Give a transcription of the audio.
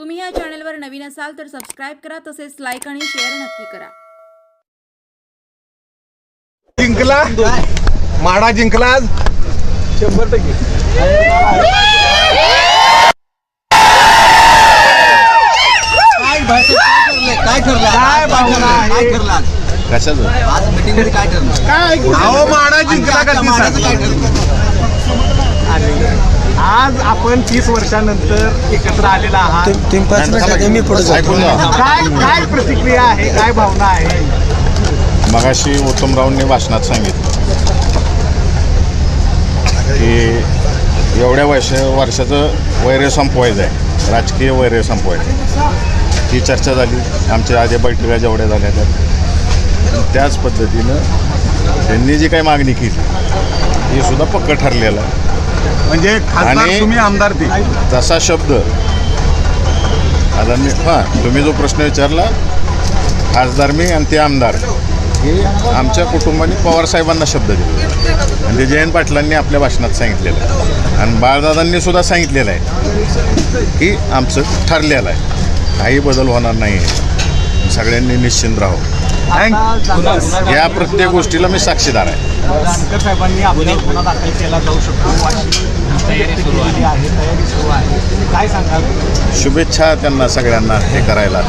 तुम्ही या चॅनलवर नवीन असाल तर सबस्क्राईब करा तसेच लाईक आणि शेअर नक्की करा. जिंकला? माडा जिंकला आज? शंभर टक्के काय भाषेत काय ठरलंय? काय ठरलं? काय भावना ठरलं? काय आहे? ठरलं आज? कशाचं? आज मीटिंगमध्ये काय ठरलं? काय अहो माडा जिंकला का काय ठरलं? आज आपण तीस वर्षानंतर एकत्र आलेला आहात. ऐकून घ्या. काय काय प्रतिक्रिया आहे? काय भावना आहे? मगाशी उत्तमरावनी भाषणात सांगितलं की एवढ्या वर्ष वर्षाचं वैर्य संपवायचं आहे राजकीय वैर्य संपवायचं आहे ही चर्चा झाली. आमच्या आधी बैठका जेवढ्या झाल्या त्या. त्याच पद्धतीनं त्यांनी जी काही मागणी केली ही सुद्धा पक्क ठरलेलं आहे. म्हणजे खासदार आणि- तुम्ही आमदार ते. तसा शब्द. आता मी हां तुम्ही जो प्रश्न विचारला खासदार मी आणि ते आमदार. हे आमच्या कुटुंबाने पवारसाहेबांना शब्द दिले. आणि ते जयंत पाटलांनी आपल्या भाषणात सांगितलेलं आहे. आणि बाळदादांनी सुद्धा सांगितलेलं आहे की आमचं ठरलेलं आहे. काही बदल होणार नाही आहे सगळ्यांनी निश्चिंत राहावं. या प्रत्येक गोष्टीला मी साक्षीदार आहे. जानकर साहेबांनी आपल्यावर गुन्हा दाखल केला जाऊ शकतो. अशी व्यक्त केलेली आहे. तयारी सुरू आहे. काय सांगाल? शुभेच्छा त्यांना सगळ्यांना हे करायला.